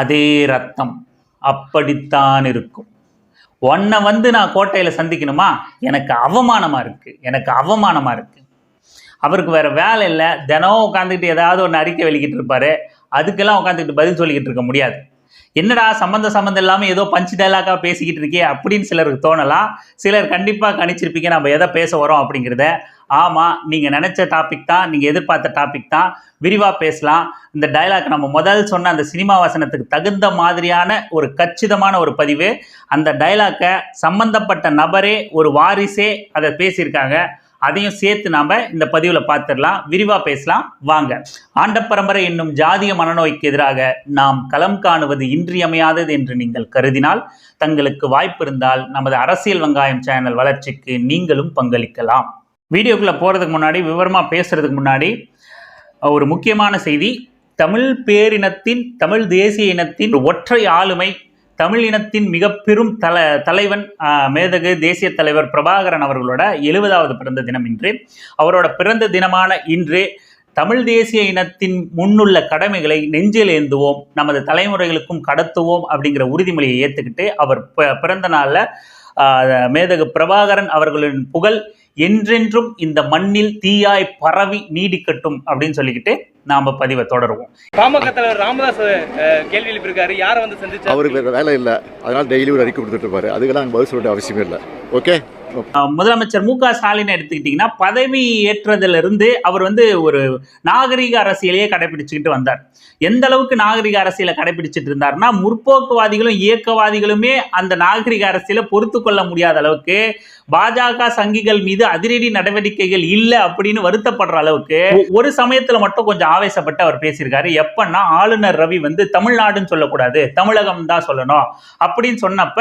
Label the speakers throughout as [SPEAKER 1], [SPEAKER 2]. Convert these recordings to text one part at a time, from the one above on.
[SPEAKER 1] அதே ரத்தம் அப்படித்தான் இருக்கும். உன்னை வந்து நான் கோட்டையில் சந்திக்கணுமா? எனக்கு அவமானமாக இருக்குது எனக்கு அவமானமாக இருக்குது அவருக்கு வேறு வேலை இல்லை. தினம் உட்காந்துக்கிட்டு ஏதாவது ஒன்று அறிக்கை வெளிக்கிட்டு இருப்பாரு. அதுக்கெல்லாம் உட்காந்துக்கிட்டு பதில் சொல்லிக்கிட்டு இருக்க முடியாது. என்னடா சம்மந்த சம்மந்தம் இல்லாமல் ஏதோ பஞ்சு டைலாக்காக பேசிக்கிட்டு இருக்கே அப்படின்னு சிலருக்கு தோணலாம். சிலர் கண்டிப்பாக கணிச்சிருப்பீங்க. நம்ம எதை பேச வரோம் அப்படிங்கிறத ஆமாம் நீங்கள் நினச்ச டாபிக் தான் நீங்கள் எதிர்பார்த்த டாபிக் தான். விரிவாக பேசலாம். இந்த டயலாக் நம்ம முதல் சொன்ன அந்த சினிமா வசனத்துக்கு தகுந்த மாதிரியான ஒரு கச்சிதமான ஒரு பதிவு. அந்த டயலாக்கை சம்பந்தப்பட்ட நபரே ஒரு வாரிசே அதை பேசியிருக்காங்க. அதையும் சேர்த்து நாம் இந்த பதிவில் பார்த்துடலாம். விரிவாக பேசலாம். வாங்க. ஆண்ட பரம்பரை என்னும் ஜாதிய மனநோய்க்கு எதிராக நாம் களம் காணுவது இன்றியமையாதது என்று நீங்கள் கருதினால் தங்களுக்கு வாய்ப்பு இருந்தால் நமது அரசியல் வெங்காயம் சேனல் வளர்ச்சிக்கு நீங்களும் பங்களிக்கலாம். வீடியோக்குள்ளே போகிறதுக்கு முன்னாடி விவரமாக பேசுகிறதுக்கு முன்னாடி ஒரு முக்கியமான செய்தி. தமிழ் பேரினத்தின் தமிழ் தேசிய இனத்தின் ஒற்றை ஆளுமை தமிழ் இனத்தின் மிக பெரும் தல தலைவன் மேதகு தேசிய தலைவர் பிரபாகரன் அவர்களோட எழுபதாவது பிறந்த தினம் இன்று. அவரோட பிறந்த தினமான இன்று தமிழ் தேசிய இனத்தின் முன்னுள்ள கடமைகளை நெஞ்சில் ஏந்துவோம் நமது தலைமுறைகளுக்கும் கடத்துவோம் அப்படிங்கிற உறுதிமொழியை ஏற்றுக்கிட்டு அவர் பிறந்த நாளில் மேதகு பிரபாகரன் அவர்களின் புகழ் என்றென்றும் இந்த மண்ணில் தீயாய் பரவி நீடிக்கட்டும் அப்படின்னு சொல்லிக்கிட்டு நாம பதிவை தொடருவோம்.
[SPEAKER 2] பாமக தலைவர் ராமதாஸ் அஹ், கேள்வி எழுப்பியிருக்காரு. யாரை வந்து சந்திச்சா
[SPEAKER 3] அவருக்கு வேறு வேலை இல்லை. அதனால் டெய்லி ஒரு அறிக்கை கொடுத்துட்டு இருப்பாரு. அதுக்கெல்லாம் பதில் சொல்ல வேண்டிய அவசியமே இல்லை. ஓகே
[SPEAKER 1] முதலமைச்சர் மு க ஸ்டாலின் எடுத்துக்கிட்டிங்கன்னா பதவி ஏற்றதிலிருந்து அவர் வந்து ஒரு நாகரிக அரசியலையே கடைபிடிச்சுக்கிட்டு வந்தார். எந்த அளவுக்கு நாகரிக அரசியலை கடைபிடிச்சிட்டு இருந்தார்னா முற்போக்குவாதிகளும் இயக்கவாதிகளுமே அந்த நாகரிக அரசியலை பொறுத்து கொள்ள முடியாத அளவுக்கு பாஜக சங்கிகள் மீது அதிரடி நடவடிக்கைகள் இல்லை அப்படின்னு வருத்தப்படுற அளவுக்கு ஒரு சமயத்துல மட்டும் கொஞ்சம் ஆவேசப்பட்டு அவர் பேசியிருக்காரு. எப்பன்னா ஆளுநர் ரவி வந்து தமிழ்நாடுன்னு சொல்லக்கூடாது தமிழகம் தான் சொல்லணும் அப்படின்னு சொன்னப்ப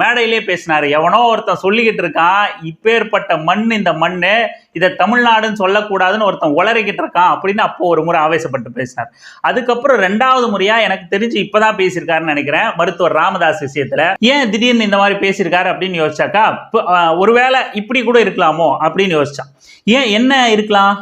[SPEAKER 1] மேடையிலே பேசினார். எவனோ ஒருத்தன் சொல்லிக்கிட்டு இருக்கான் இப்பேற்பட்ட மண் இந்த மண் இதை தமிழ்நாடுன்னு சொல்லக்கூடாதுன்னு ஒருத்தன் உளறிக்கிட்டு இருக்கான் அப்படின்னு அப்போது ஒரு முறை ஆவேசப்பட்டு பேசினார். அதுக்கப்புறம் ரெண்டாவது முறையாக எனக்கு தெரிஞ்சு இப்போ தான் பேசியிருக்காருன்னு நினைக்கிறேன் மருத்துவர் ராமதாஸ் விஷயத்தில். ஏன் திடீர்னு இந்த மாதிரி பேசியிருக்காரு அப்படின்னு யோசிச்சாக்கா இப்போ ஒருவேளை இப்படி கூட இருக்கலாமோ அப்படின்னு யோசிச்சான். ஏன் என்ன இருக்கலாம்?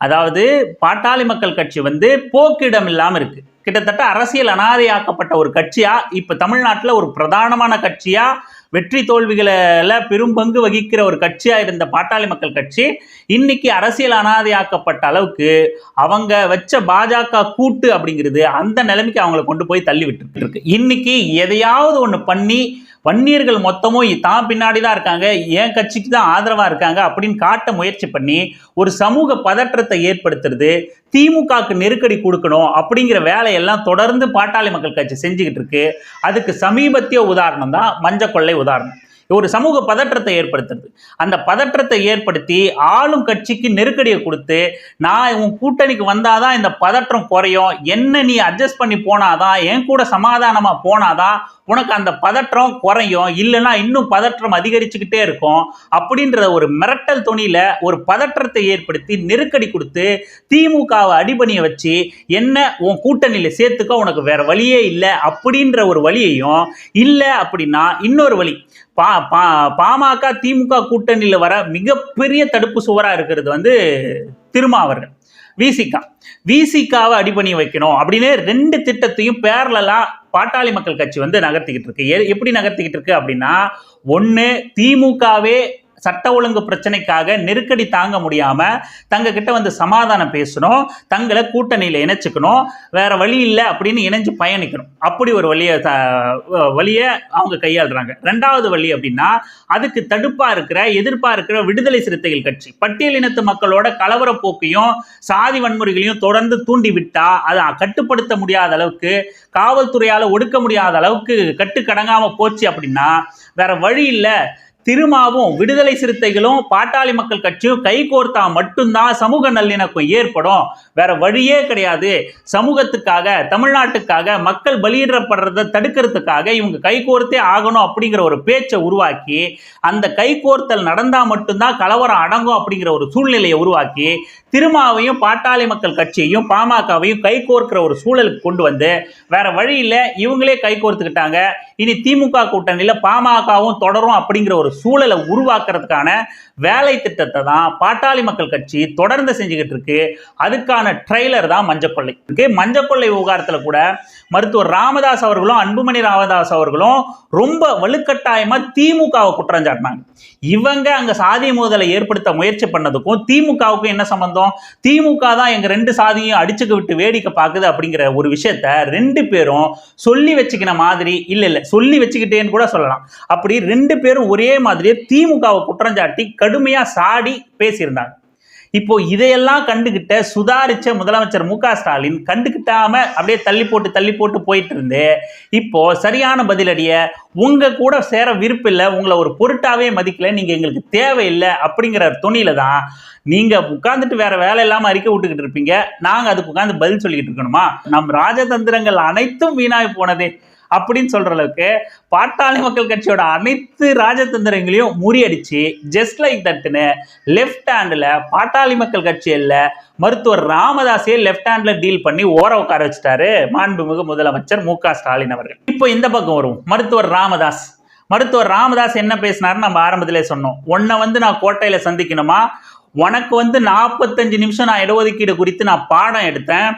[SPEAKER 1] அதாவது பாட்டாளி மக்கள் கட்சி வந்து போக்கிடம் இல்லாமல் இருக்குது கிட்டத்தட்ட அரசியல் அனாதையாக்கப்பட்ட ஒரு கட்சியாக இப்போ தமிழ்நாட்டில் ஒரு பிரதானமான கட்சியாக வெற்றி தோல்விகளில் பெரும்பங்கு வகிக்கிற ஒரு கட்சியாக இருந்த பாட்டாளி மக்கள் கட்சி இன்னைக்கு அரசியல் அனாதையாக்கப்பட்ட அளவுக்கு அவங்க வச்ச பாஜக கூட்டு அப்படிங்கிறது அந்த நிலைமைக்கு அவங்கள கொண்டு போய் தள்ளி விட்டுருக்கு இன்னைக்கு எதையாவது ஒன்று பண்ணி வன்னியர்கள் மொத்தமும் தான் பின்னாடி தான் இருக்காங்க. என் கட்சிக்கு தான் ஆதரவாக இருக்காங்க அப்படின்னு காட்ட முயற்சி பண்ணி ஒரு சமூக பதற்றத்தை ஏற்படுத்துறது திமுகக்கு நெருக்கடி கொடுக்கணும் அப்படிங்கிற வேலையெல்லாம் தொடர்ந்து பாட்டாளி மக்கள் கட்சி செஞ்சுக்கிட்டு இருக்கு. அதுக்கு சமீபத்திய உதாரணம் தான் மஞ்ச கொள்ளை உதாரணம். ஒரு சமூக பதற்றத்தை ஏற்படுத்துறது. அந்த பதற்றத்தை ஏற்படுத்தி ஆளும் கட்சிக்கு நெருக்கடியை கொடுத்து நான் உன் கூட்டணிக்கு வந்தாதான் இந்த பதற்றம் குறையும். என்ன நீ அட்ஜஸ்ட் பண்ணி போனாதான் என் கூட சமாதானமாக போனாதான் உனக்கு அந்த பதற்றம் குறையும். இல்லைன்னா இன்னும் பதற்றம் அதிகரிச்சுக்கிட்டே இருக்கும். அப்படின்ற ஒரு மிரட்டல் துணியில ஒரு பதற்றத்தை ஏற்படுத்தி நெருக்கடி கொடுத்து திமுகவை அடிபணிய வச்சு என்ன உன் கூட்டணியில சேர்த்துக்க உனக்கு வேற வழியே இல்லை அப்படின்ற ஒரு வழியையும் இல்லை அப்படின்னா இன்னொரு வழி. பா பா பாமக திமுக கூட்டணியில் வர மிகப்பெரிய தடுப்பு சுவராக இருக்கிறது வந்து திருமாவர்கள் விசிகா விசிகாவை அடிபணி வைக்கணும் அப்படின்னு ரெண்டு திட்டத்தையும் பேரலாம் பாட்டாளி மக்கள் கட்சி வந்து நகர்த்திக்கிட்டு இருக்கு. எப்படி நகர்த்திக்கிட்டு இருக்கு அப்படின்னா ஒன்று திமுகவே சட்ட ஒழுங்கு பிரச்சனைக்காக நெருக்கடி தாங்க முடியாம தங்க கிட்ட வந்து சமாதானம் பேசணும் தங்களை கூட்டணியில் இணைச்சுக்கணும் வேற வழி இல்லை அப்படின்னு இணைஞ்சு பயணிக்கணும். அப்படி ஒரு வழியை த- வழியை அவங்க கையாளுறாங்க. ரெண்டாவது வழி அப்படின்னா அதுக்கு தடுப்பா இருக்கிற எதிர்ப்பா இருக்கிற விடுதலை சிறுத்தைகள் கட்சி. பட்டியலினத்து மக்களோட கலவர போக்கையும் சாதி வன்முறைகளையும் தொடர்ந்து தூண்டி விட்டா அதை கட்டுப்படுத்த முடியாத அளவுக்கு காவல்துறையால ஒடுக்க முடியாத அளவுக்கு கட்டுக்கடங்காமல் போச்சு அப்படின்னா வேற வழி இல்லை. திருமாவும் விடுதலை சிறுத்தைகளும் பாட்டாளி மக்கள் கட்சியும் கைகோர்த்தா மட்டும்தான் சமூக நல்லிணக்கம் ஏற்படும். வேற வழியே கிடையாது. சமூகத்துக்காக தமிழ்நாட்டுக்காக மக்கள் பலியிடப்படுறதை தடுக்கிறதுக்காக இவங்க கைகோர்த்தே ஆகணும் அப்படிங்கிற ஒரு பேச்சை உருவாக்கி அந்த கைகோர்த்தல் நடந்தா மட்டும்தான் கலவரம் அடங்கும் அப்படிங்கிற ஒரு சூழ்நிலையை உருவாக்கி திருமாவையும் பாட்டாளி மக்கள் கட்சியையும் பாமகவையும் கைகோர்க்கிற ஒரு சூழலுக்கு கொண்டு வந்து வேற வழியில் இவங்களே இவங்களே கைகோர்த்துக்கிட்டாங்க இனி திமுக கூட்டணியில் பாமகவும் தொடரும் அப்படிங்கிற ஒரு சூழலை உருவாக்குறதுக்கான வேலை திட்டத்தை தான் பாட்டாளி மக்கள் கட்சி தொடர்ந்து செஞ்சுக்கிட்டு இருக்கு. அதுக்கான ட்ரெய்லர் தான் மஞ்சக்கொள்ளை இருக்கு மஞ்சக்கொள்ளை விவகாரத்தில் கூட மருத்துவர் ராமதாஸ் அவர்களும் அன்புமணி ராமதாஸ் அவர்களும் ரொம்ப வலுக்கட்டாயமா திமுகவை குற்றம் சாட்டினாங்க. இவங்க அங்க சாதி மோதலை ஏற்படுத்த முயற்சி பண்ணதுக்கும் திமுகவுக்கும் என்ன சம்பந்தம்? திமுக தான் எங்க ரெண்டு சாதியும் அடிச்சுக்க விட்டு வேடிக்கை பார்க்குது அப்படிங்கிற ஒரு விஷயத்த ரெண்டு பேரும் சொல்லி வச்சுக்கின மாதிரி இல்ல இல்ல சொல்லி வச்சுக்கிட்டேன்னு கூட சொல்லலாம். அப்படி ரெண்டு பேரும் ஒரே மாதிரியே திமுகவை குற்றம் சாட்டி கடுமையா சாடி பேசியிருந்தாங்க. இப்போ இதையெல்லாம் கண்டுகிட்ட சுதாரிச்ச முதலமைச்சர் மு ஸ்டாலின் கண்டுகிட்டாம அப்படியே தள்ளி போட்டு தள்ளி போட்டு போயிட்டு இருந்து இப்போ சரியான பதிலடிய உங்க கூட சேர விருப்பில்லை உங்களை ஒரு பொருட்டாவே மதிக்கல நீங்க எங்களுக்கு தேவையில்லை அப்படிங்கிற துணியில தான் நீங்க உட்காந்துட்டு வேற வேலை இல்லாம அறிக்கை விட்டுக்கிட்டு இருப்பீங்க. நாங்க அதுக்கு உட்காந்து பதில் சொல்லிக்கிட்டு இருக்கணுமா? நம் ராஜதந்திரங்கள் அனைத்தும் வீணாய் போனதே. அப்படின்னு சொல்ற அளவுக்கு பாட்டாளி மக்கள் கட்சியோட அனைத்து ராஜதந்திரங்களையும் முறியடிச்சு ஜஸ்ட் லைக் தட்டுன்னு லெஃப்ட் ஹேண்டில் பாட்டாளி மக்கள் கட்சியில் மருத்துவர் ராமதாஸே லெஃப்ட் ஹேண்டில் டீல் பண்ணி ஓர உட்கார வச்சுட்டாரு. மாண்புமிகு முதலமைச்சர் மு க ஸ்டாலின் அவர்கள். இப்போ இந்த பக்கம் வரும். மருத்துவர் ராமதாஸ். மருத்துவர் ராமதாஸ் என்ன பேசினாருன்னு நம்ம ஆரம்பத்திலே சொன்னோம். உன்னை வந்து நான் கோட்டையில் சந்திக்கணுமா? உனக்கு வந்து நாற்பத்தஞ்சு நிமிஷம் நான் இடஒதுக்கீடு குறித்து நான் பாடம் எடுத்தேன்.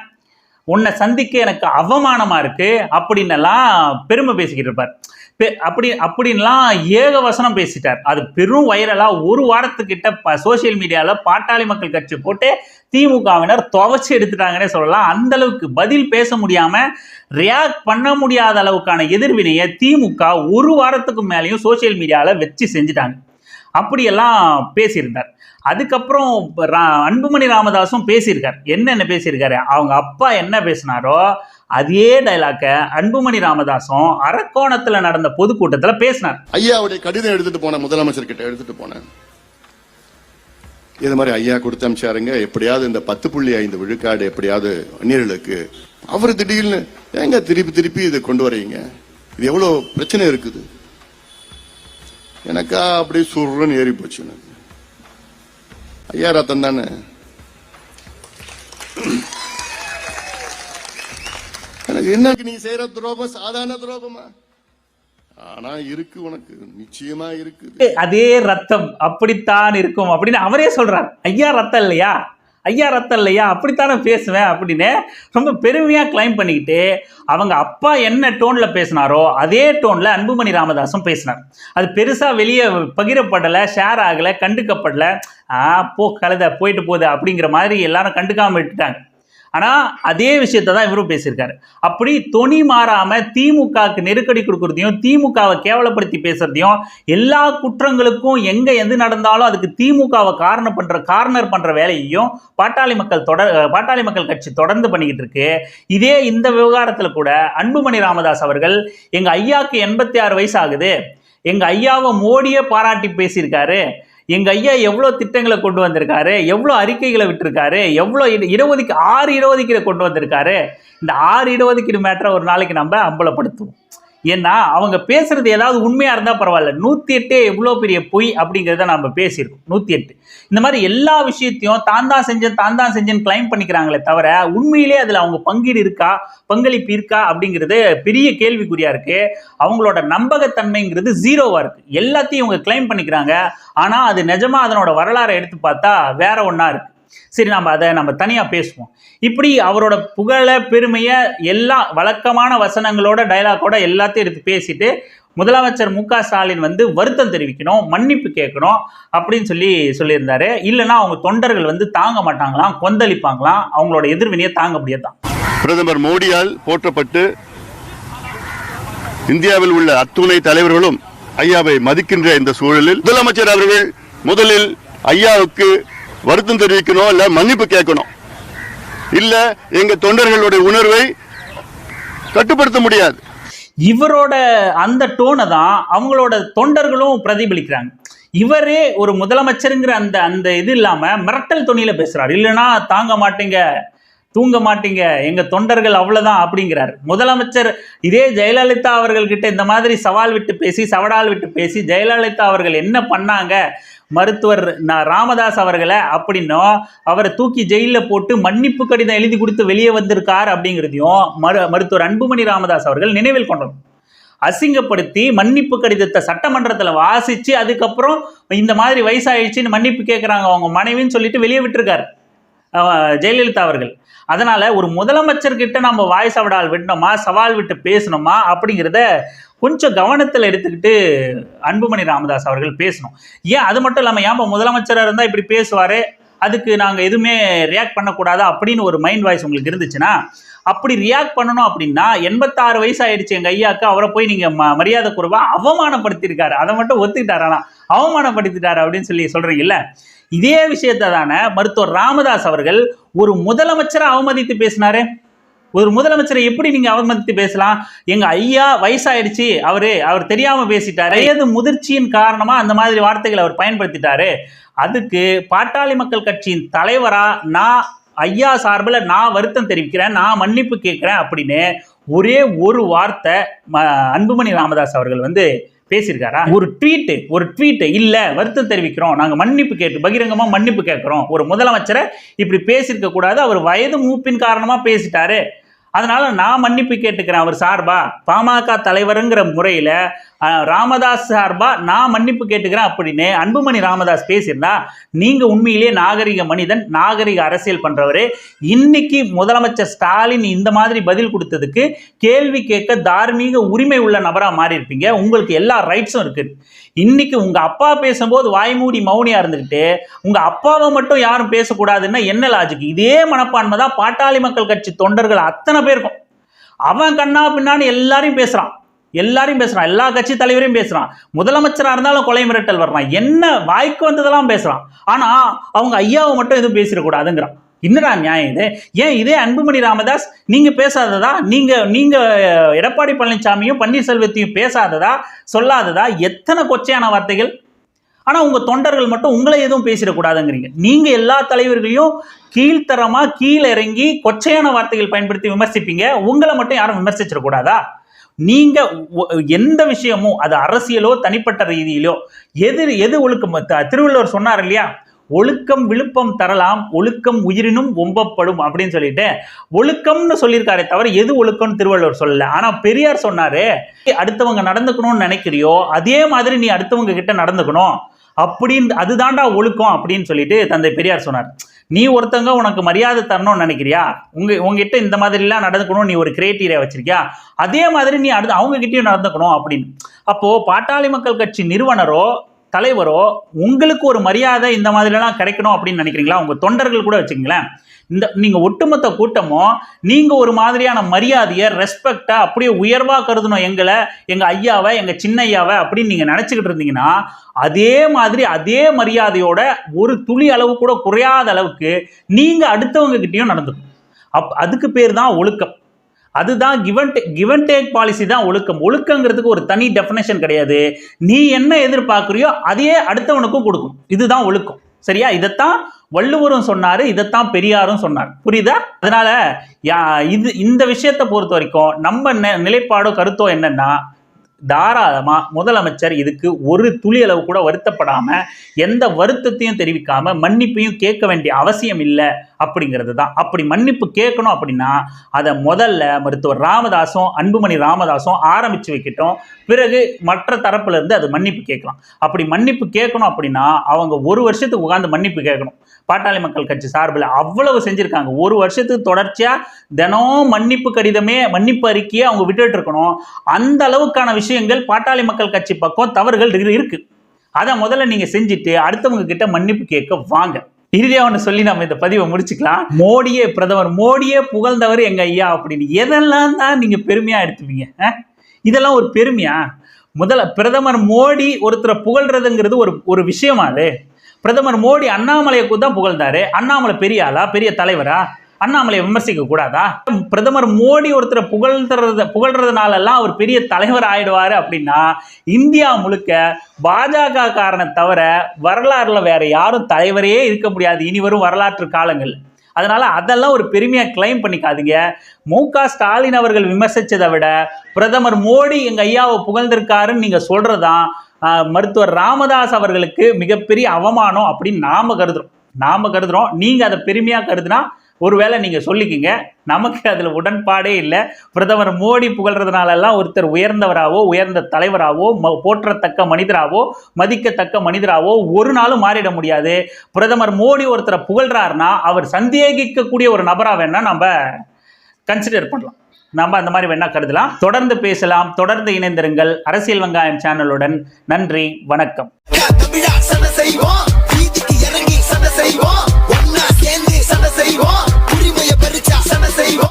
[SPEAKER 1] உன்னை சந்திக்க எனக்கு அவமானமா இருக்கு அப்படின்னெல்லாம் பெருமை பேசிக்கிட்டு இருப்பார். பெ- அப்படி அப்படின்லாம் ஏக வசனம் பேசிட்டார். அது பெரும் வைரலா ஒரு வாரத்துக்கிட்ட சோசியல் மீடியாவில் பாட்டாளி மக்கள் கட்சி போட்டு திமுகவினர் துவச்சி எடுத்துட்டாங்கன்னே சொல்லலாம். அந்த அளவுக்கு பதில் பேச முடியாம ரியாக்ட் பண்ண முடியாத அளவுக்கான எதிர்வினையை திமுக ஒரு வாரத்துக்கு மேலேயும் சோசியல் மீடியாவில் வச்சு செஞ்சுட்டாங்க. அப்படியெல்லாம் பேசியிருந்தார். அதுக்கப்புறம் ரா- அன்புமணி ராமதாஸும் பேசியிருக்கார். என்னென்ன பேசியிருக்காரு? அவங்க அப்பா என்ன பேசினாரோ அதே டைலாக்க அன்புமணி ராமதாஸும் அரக்கோணத்தில் நடந்த பொதுக்கூட்டத்தில் பேசினார்.
[SPEAKER 4] ஐயாவுடைய கடிதம் எடுத்துட்டு போனேன் முதலமைச்சர் கிட்ட எடுத்துட்டு போனேன். இது மாதிரி ஐயா கொடுத்து அமிச்சாருங்க. எப்படியாவது இந்த பத்து புள்ளி ஐந்து விழுக்காடு எப்படியாவது அந்நியர்களுக்கு அவர் திடீர்னு ஏங்க திருப்பி திருப்பி இதை கொண்டு வரீங்க? இது எவ்வளோ பிரச்சனை இருக்குது? எனக்கா அப்படியே சுருன்னு ஏறி போச்சு எனக்கு. ஐயா ரத்தம் தானே? எனக்கு என்ன நீ செய்யற துரோகம் சாதாரண துரோகமா ஆனா இருக்கு உனக்கு நிச்சயமா இருக்கு
[SPEAKER 1] அதே ரத்தம் அப்படித்தான் இருக்கும் அப்படின்னு அவரே சொல்றார். ஐயா ரத்தம் இல்லையா? ஐயா ரத்தம் இல்லையா? அப்படித்தானே பேசுவேன் அப்படின்னு ரொம்ப பெருமையாக கிளைம் பண்ணிக்கிட்டு அவங்க அப்பா என்ன டோனில் பேசினாரோ அதே டோனில் அன்புமணி ராமதாஸும் பேசினார். அது பெருசாக வெளியே பகிரப்படலை ஷேர் ஆகலை கண்டுக்கப்படலை. ஆ போ கழுத போயிட்டு போகுது அப்படிங்கிற மாதிரி எல்லாரும் கண்டுக்காமல் விட்டுட்டாங்க. ஆனால் அதே விஷயத்தை தான் இவரும் பேசியிருக்காரு. அப்படி தொனி மாறாமல் திமுகவுக்கு நெருக்கடி கொடுக்குறதையும் திமுகவை கேவலப்படுத்தி பேசுறதையும் எல்லா குற்றங்களுக்கும் எங்கே எது நடந்தாலும் அதுக்கு திமுகவை காரணம் பண்ணுற கார்னர் பண்ணுற வேலையையும் பாட்டாளி மக்கள் தொடர் பாட்டாளி மக்கள் கட்சி தொடர்ந்து பண்ணிக்கிட்டு இருக்கு. இதே இந்த விவகாரத்தில் கூட அன்புமணி ராமதாஸ் அவர்கள் எங்கள் ஐயாவுக்கு எண்பத்தி ஆறு வயசு ஆகுது. எங்கள் ஐயாவை மோடியே பாராட்டி பேசியிருக்காரு. எங்க ஐயா எவ்வளோ திட்டங்களை கொண்டு வந்திருக்காரு? எவ்வளோ அறிக்கைகளை விட்டுருக்காரு? எவ்வளோ இட இடஒதுக்கீடு ஆறு இடஒதுக்கீடு கொண்டு வந்திருக்காரு. இந்த ஆறு இடஒதுக்கீடு மேட்டரை ஒரு நாளைக்கு நம்ம அம்பலப்படுத்துவோம். ஏன்னா அவங்க பேசுறது ஏதாவது உண்மையா இருந்தா பரவாயில்ல. நூத்தி எட்டே எவ்வளோ பெரிய பொய் அப்படிங்கிறத நம்ம பேசியிருக்கோம். நூத்தி எட்டு. இந்த மாதிரி எல்லா விஷயத்தையும் தான் தான் செஞ்சேன் தான் தான் செஞ்சேன்னு கிளைம் பண்ணிக்கிறாங்களே தவிர உண்மையிலே அதுல அவங்க பங்கீடு இருக்கா பங்களிப்பு இருக்கா அப்படிங்கிறது பெரிய கேள்விக்குறியா இருக்கு. அவங்களோட நம்பகத்தன்மைங்கிறது ஜீரோவா இருக்கு. எல்லாத்தையும் இவங்க கிளைம் பண்ணிக்கிறாங்க. ஆனா அது நிஜமா அதனோட வரலாறை எடுத்து பார்த்தா வேற ஒன்றா இருக்கு. சரி நம்ம அதை நம்ம தனியாக பேசுவோம். இப்படி அவரோட புகழை பெருமையை எல்லா வழக்கமான வசனங்களோட டைலாக்கோட எல்லாத்தையும் எடுத்து பேசிட்டு முதலமைச்சர் மு க ஸ்டாலின் வந்து வருத்தம் தெரிவிக்கணும் மன்னிப்பு கேட்கணும் அப்படின்னு சொல்லி சொல்லியிருந்தாரு. இல்லைன்னா அவங்க தொண்டர்கள் வந்து தாங்க மாட்டாங்களாம் கொந்தளிப்பாங்களாம் அவங்களோட எதிர்வினையை தாங்க முடியாதான்
[SPEAKER 4] பிரதமர் மோடியால் போற்றப்பட்டு இந்தியாவில் உள்ள அத்துணை தலைவர்களும் ஐயாவை மதிக்கின்ற இந்த சூழலில் முதலமைச்சர் அவர்கள் முதலில் ஐயாவுக்கு வருத்தம் தெரிவிக்கணும் இல்ல மன்னிப்பு கேட்கணும். இல்ல எங்க தொண்டர்களுடைய உணர்வை கட்டுப்படுத்த முடியாது.
[SPEAKER 1] இவரோட அந்த டோனை தான் அவங்களோட தொண்டர்களும் பிரதிபலிக்கிறாங்க. இவரே ஒரு முதலமைச்சருங்கிற அந்த அந்த இது இல்லாம மிரட்டல் துணியில பேசுறாரு. இல்லைன்னா தாங்க மாட்டீங்க தூங்க மாட்டீங்க எங்க தொண்டர்கள் அவ்வளவுதான் அப்படிங்கிறார். முதலமைச்சர் இதே ஜெயலலிதா அவர்கள்கிட்ட இந்த மாதிரி சவால் விட்டு பேசி சவடால் விட்டு பேசி ஜெயலலிதா அவர்கள் என்ன பண்ணாங்க மருத்துவர் ராமதாஸ் அவர்களை அப்படின்னும் அவரை தூக்கி ஜெயிலில் போட்டு மன்னிப்பு கடிதம் எழுதி கொடுத்து வெளியே வந்திருக்கார் அப்படிங்கிறதையும் மரு மருத்துவர் அன்புமணி ராமதாஸ் அவர்கள் நினைவில் கொண்டோம் அசிங்கப்படுத்தி மன்னிப்பு கடிதத்தை சட்டமன்றத்தில் வாசித்து அதுக்கப்புறம் இந்த மாதிரி வயசாயிடுச்சின்னு மன்னிப்பு கேட்குறாங்க அவங்க மனைவின்னு சொல்லிட்டு வெளியே விட்டுருக்காரு ஜெயலலிதா அவர்கள். அதனால் ஒரு முதலமைச்சர்கிட்ட நம்ம வாய் சவடால் விடணுமா சவால் விட்டு பேசணுமா அப்படிங்கிறத கொஞ்சம் கவனத்தில் எடுத்துக்கிட்டு அன்புமணி ராமதாஸ் அவர்கள் பேசணும். ஏன் அது மட்டும் இல்லாமல் ஏன் முதலமைச்சராக இருந்தால் இப்படி பேசுவார்? அதுக்கு நாங்கள் எதுவுமே ரியாக்ட் பண்ணக்கூடாதா? அப்படின்னு ஒரு மைண்ட் வாய்ஸ் உங்களுக்கு இருந்துச்சுன்னா அப்படி ரியாக்ட் பண்ணணும் அப்படின்னா எண்பத்தாறு வயசு ஆயிடுச்சு எங்கள் ஐயாக்கு அவரை போய் நீங்கள் ம மரியாதை குறைவா அவமானப்படுத்தியிருக்காரு. அதை மட்டும் ஒத்துக்கிட்டாரு. ஆனால் அவமானப்படுத்திட்டாரு அப்படின்னு சொல்லி சொல்கிறீங்கல்ல இதே விஷயத்தை தானே மருத்துவர் ராமதாஸ் அவர்கள் ஒரு முதலமைச்சரை அவமதித்து பேசினாரு. ஒரு முதலமைச்சரை எப்படி நீங்க அவமதித்து பேசலாம்? எங்க ஐயா வயசாயிடுச்சு. அவரு அவர் தெரியாம பேசிட்டாரு. ஏது முதிர்ச்சியின் காரணமா அந்த மாதிரி வார்த்தைகளை அவர் பயன்படுத்திட்டாரு. அதுக்கு பாட்டாளி மக்கள் கட்சியின் தலைவரா நான் ஐயா சார்பில் நான் வருத்தம் தெரிவிக்கிறேன் நான் மன்னிப்பு கேட்குறேன் அப்படின்னு ஒரே ஒரு வார்த்தை ம- அன்புமணி ராமதாஸ் அவர்கள் வந்து பேசியிருக்காரா? ஒரு ட்வீட்டு ஒரு ட்வீட்டு இல்லை வருத்தம் தெரிவிக்கிறோம் நாங்கள் மன்னிப்பு கேட்டு பகிரங்கமாக மன்னிப்பு கேட்குறோம். ஒரு முதலமைச்சரை இப்படி பேசியிருக்க கூடாது அவர் வயது மூப்பின் காரணமாக பேசிட்டாரு. அதனால் நான் மன்னிப்பு கேட்டுக்கிறேன் அவர் சார்பா பாமக தலைவருங்கிற முறையில் ராமதாஸ் சார்பா நான் மன்னிப்பு கேட்டுக்கிறேன் அப்படின்னு அன்புமணி ராமதாஸ் பேசியிருந்தா நீங்கள் உண்மையிலேயே நாகரிக மனிதன் நாகரிக அரசியல் பண்ணுறவர் இன்னைக்கு முதலமைச்சர் ஸ்டாலின் இந்த மாதிரி பதில் கொடுத்ததுக்கு கேள்வி கேட்க தார்மீக உரிமை உள்ள நபராக மாறியிருப்பீங்க. உங்களுக்கு எல்லா ரைட்ஸும் இருக்குது இன்னைக்கு உங்கள் அப்பா பேசும்போது வாய்மூடி மௌனியாக இருந்துக்கிட்டு உங்கள் அப்பாவை மட்டும் யாரும் பேசக்கூடாதுன்னா என்ன லாஜிக் இதே மனப்பான்மை தான் பாட்டாளி மக்கள் கட்சி தொண்டர்கள் அத்தனை போயிருக்கும் அவன் கண்ணா பின்னான்னு எல்லாரையும் பேசுறான். எல்லாரையும் பேசுறான். எல்லா கட்சி தலைவரையும் பேசுறான். முதலமைச்சரா இருந்தாலும் கொலை மிரட்டல் வர்றான். என்ன வாய்க்கு வந்ததெல்லாம் பேசுறான். ஆனா அவங்க ஐயாவை மட்டும் எதுவும் பேசிடக்கூடாதுங்கிறான். என்னடா நியாயம் இது? ஏன் இதே அன்புமணி ராமதாஸ்? நீங்க பேசாததா? நீங்க நீங்க எடப்பாடி பழனிசாமியும் பன்னீர்செல்வத்தையும் பேசாததா? சொல்லாததா? எத்தனை கொச்சையான வார்த்தைகள்? ஆனால் உங்கள் தொண்டர்கள் மட்டும் உங்களை எதுவும் பேசிடக்கூடாதுங்கிறீங்க. நீங்கள் எல்லா தலைவர்களையும் கீழ்த்தரமாக கீழே இறங்கி கொச்சையான வார்த்தைகள் பயன்படுத்தி விமர்சிப்பீங்க. உங்களை மட்டும் யாரும் விமர்சிச்சிடக்கூடாதா? நீங்க எந்த விஷயமும் அது அரசியலோ தனிப்பட்ட ரீதியிலோ எது எது ஒழுக்கம்? த- திருவள்ளுவர் சொன்னார் இல்லையா? ஒழுக்கம் விழுப்பம் தரலாம் ஒழுக்கம் உயிரினும் ஒம்பப்படும் அப்படின்னு சொல்லிட்டு. ஒழுக்கம்னு சொல்லியிருக்காரே தவிர எது ஒழுக்கம்னு திருவள்ளுவர் சொல்லல. ஆனா பெரியார் சொன்னாரு அடுத்தவங்க நடந்துக்கணும்னு நினைக்கிறியோ அதே மாதிரி நீ அடுத்தவங்க கிட்ட நடந்துக்கணும். அப்படின்னு அதுதான்டா ஒழுக்கம் அப்படின்னு சொல்லிட்டு தந்தை பெரியார் சொன்னார். நீ ஒருத்தங்க உனக்கு மரியாதை தரணும்னு நினைக்கிறியா? உங்க உங்ககிட்ட இந்த மாதிரிலாம் நடந்துக்கணும் நீ ஒரு கிரியேட்டீரியா வச்சிருக்கியா? அதே மாதிரி நீ அடுத்து அவங்க கிட்டயும் நடந்துக்கணும் அப்படின்னு. அப்போ பாட்டாளி மக்கள் கட்சி நிறுவனரோ தலைவரோ உங்களுக்கு ஒரு மரியாதை இந்த மாதிரிலாம் கிடைக்கணும் அப்படின்னு நினைக்கிறீங்களா? உங்க தொண்டர்கள் கூட வச்சுக்கங்களேன். இந்த நீங்க ஒட்டுமொத்த கூட்டமும் நீங்க ஒரு மாதிரியான மரியாதையை ரெஸ்பெக்டா அப்படியே உயர்வா கருதணும் எங்களை எங்க ஐயாவை எங்க சின்ன ஐயாவை அப்படின்னு நீங்க நினைச்சுக்கிட்டு இருந்தீங்கன்னா அதே மாதிரி அதே மரியாதையோட ஒரு துளி அளவு கூட குறையாத அளவுக்கு நீங்க அடுத்தவங்க கிட்டயும் நடந்துக்கும் அப் அதுக்கு பேர் தான் ஒழுக்கம். அதுதான் கிவன் கிவன் டேக் பாலிசி தான் ஒழுக்கம். ஒழுக்கங்கிறதுக்கு ஒரு தனி டெஃபினேஷன் கிடையாது. நீ என்ன எதிர்பார்க்குறியோ அதையே அடுத்தவனுக்கும் கொடுக்கும். இதுதான் ஒழுக்கம். சரியா? இதைத்தான் வள்ளுவரும் சொன்னாரு இதைத்தான் பெரியாரும் சொன்னார். புரியுதா? அதனால யா- இது இந்த விஷயத்தை பொறுத்த வரைக்கும் நம்ம நிலைப்பாடோ கருத்தோ என்னன்னா தாராளமா முதலமைச்சர் இதுக்கு ஒரு துளி அளவு கூட வருத்தப்படாம எந்த வருத்தத்தையும் தெரிவிக்காம மன்னிப்பையும் கேட்க வேண்டிய அவசியம் இல்லை அப்படிங்கிறது தான் அப்படி மன்னிப்பு கேட்கணும் அப்படின்னா அதை முதல்ல மருத்துவர் ராமதாசும் அன்புமணி ராமதாசும் ஆரம்பித்து வைக்கட்டும். பிறகு மற்ற தரப்புலேருந்து அது மன்னிப்பு கேட்கலாம். அப்படி மன்னிப்பு கேட்கணும் அப்படின்னா அவங்க ஒரு வருஷத்துக்கு உட்காந்து மன்னிப்பு கேட்கணும். பாட்டாளி மக்கள் கட்சி சார்பில் அவ்வளவு செஞ்சுருக்காங்க. ஒரு வருஷத்துக்கு தொடர்ச்சியாக தினம் மன்னிப்பு கடிதமே மன்னிப்பு அறிக்கையை அவங்க விட்டுட்டு இருக்கணும். அந்த அளவுக்கான விஷயங்கள் பாட்டாளி மக்கள் கட்சி பக்கம் தவறுகள் இருக்குது அதை முதல்ல நீங்கள் செஞ்சுட்டு அடுத்தவங்க கிட்ட மன்னிப்பு கேட்க வாங்க. இறுதியாக ஒன்று சொல்லி நம்ம இந்த பதிவை முடிச்சுக்கலாம். மோடியே பிரதமர் மோடியே புகழ்ந்தவர் எங்க ஐயா அப்படின்னு. எதெல்லாம் தான் நீங்க பெருமையா எடுத்துவீங்க இதெல்லாம் ஒரு பெருமையா? முதல்ல பிரதமர் மோடி ஒருத்தரை புகழ்றதுங்கிறது ஒரு ஒரு விஷயமா அது? பிரதமர் மோடி அண்ணாமலையை தான் புகழ்ந்தாரு. அண்ணாமலை பெரிய ஆளா பெரிய தலைவரா? அண்ணாமலையை விமர்சிக்க கூடாதா பிரதமர் மோடி ஒருத்தரை புகழ்றது புகழ்றதுனாலலாம் அவர் பெரிய தலைவர் ஆயிடுவார் அப்படின்னா இந்தியா முழுக்க பாஜக காரனை தவிர வரலாறுல வேற யாரும் தலைவரே இருக்க முடியாது. இனி வரும் வரலாற்று காலங்கள். அதனால அதெல்லாம் ஒரு பெருமையா கிளைம் பண்ணிக்காதீங்க. மு க ஸ்டாலின் அவர்கள் விமர்சித்ததை விட பிரதமர் மோடி எங்க ஐயாவை புகழ்ந்திருக்காருன்னு நீங்க சொல்றதான் மருத்துவர் ராமதாஸ் அவர்களுக்கு மிகப்பெரிய அவமானம் அப்படின்னு நாம கருதுறோம். நாம கருதுறோம். நீங்க அதை பெருமையா கருதுனா ஒருவேளை நீங்க சொல்லிக்கிங்க நமக்கு அதுல உடன்பாடே இல்லை. பிரதமர் மோடி புகழ்றதுனாலெல்லாம் ஒருத்தர் உயர்ந்தவராவோ உயர்ந்த தலைவராவோ ம- போற்றத்தக்க மனிதராவோ மதிக்கத்தக்க மனிதராவோ ஒரு நாளும் மாறிட முடியாது. பிரதமர் மோடி ஒருத்தரை புகழ்றாருன்னா அவர் சந்தேகிக்கக்கூடிய ஒரு நபரா வேணா நம்ம கன்சிடர் பண்ணலாம். நம்ம அந்த மாதிரி வேணா கருதலாம். தொடர்ந்து பேசலாம். தொடர்ந்து இணைந்திருங்கள். அரசியல் வெங்காயம் சேனலுடன் நன்றி. வணக்கம்.
[SPEAKER 5] செய்வோம்